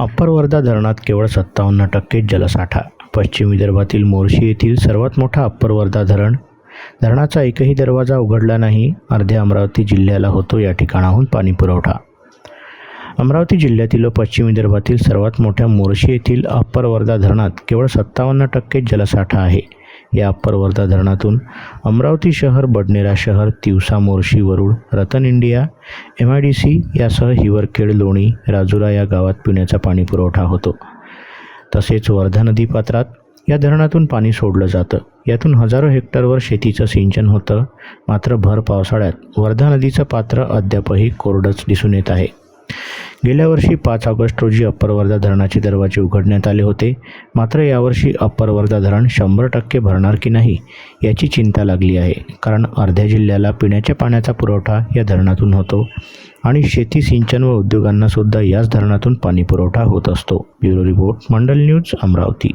Upper Wardha धरणात केवळ सत्तावन्न टक्के जलसाठा. पश्चिम विदर्भातील मोर्शी येथील सर्वात मोठा अप्पर वर्धा धरण. धरणाचा एकही दरवाजा उघडला नाही. अर्ध्या अमरावती जिल्ह्याला होतो या ठिकाणाहून पाणी पुरवठा. अमरावती जिल्ह्यातील व पश्चिम विदर्भातील सर्वात मोठ्या मोर्शी येथील अप्पर वर्धा धरणात केवळ सत्तावन्न टक्के जलसाठा आहे. या अप्पर वर्धा धरणातून अमरावती शहर बडनेरा शहर Tiwsa Morshi Warud Ratan India M I D C यासह हिवरखेड लोणी राजुरा या गावात पिण्याचा पाणी पुरवठा होतो. तसेच वर्धा नदी पात्रात या धरणातून पाणी सोडलं जातं. यातून हजारो हेक्टरवर शेतीचं सिंचन होतं. मात्र भर पावसाळ्यात वर्धा नदीचं पात्र अद्यापही कोरडंच दिसून येत आहे. गेल्या वर्षी पाच ऑगस्ट रोजी अप्पर वर्धा धरणाचे दरवाजे उघडण्यात आले होते. मात्र यावर्षी अप्पर वर्धा धरण शंभर टक्के भरणार की नाही याची चिंता लागली आहे. कारण अर्ध्या जिल्ह्याला पिण्याच्या पाण्याचा पुरवठा या धरणातून होतो आणि शेती सिंचन व उद्योगांनासुद्धा याच धरणातून पाणी पुरवठा होत असतो. Bureau report Mandal news Amravati.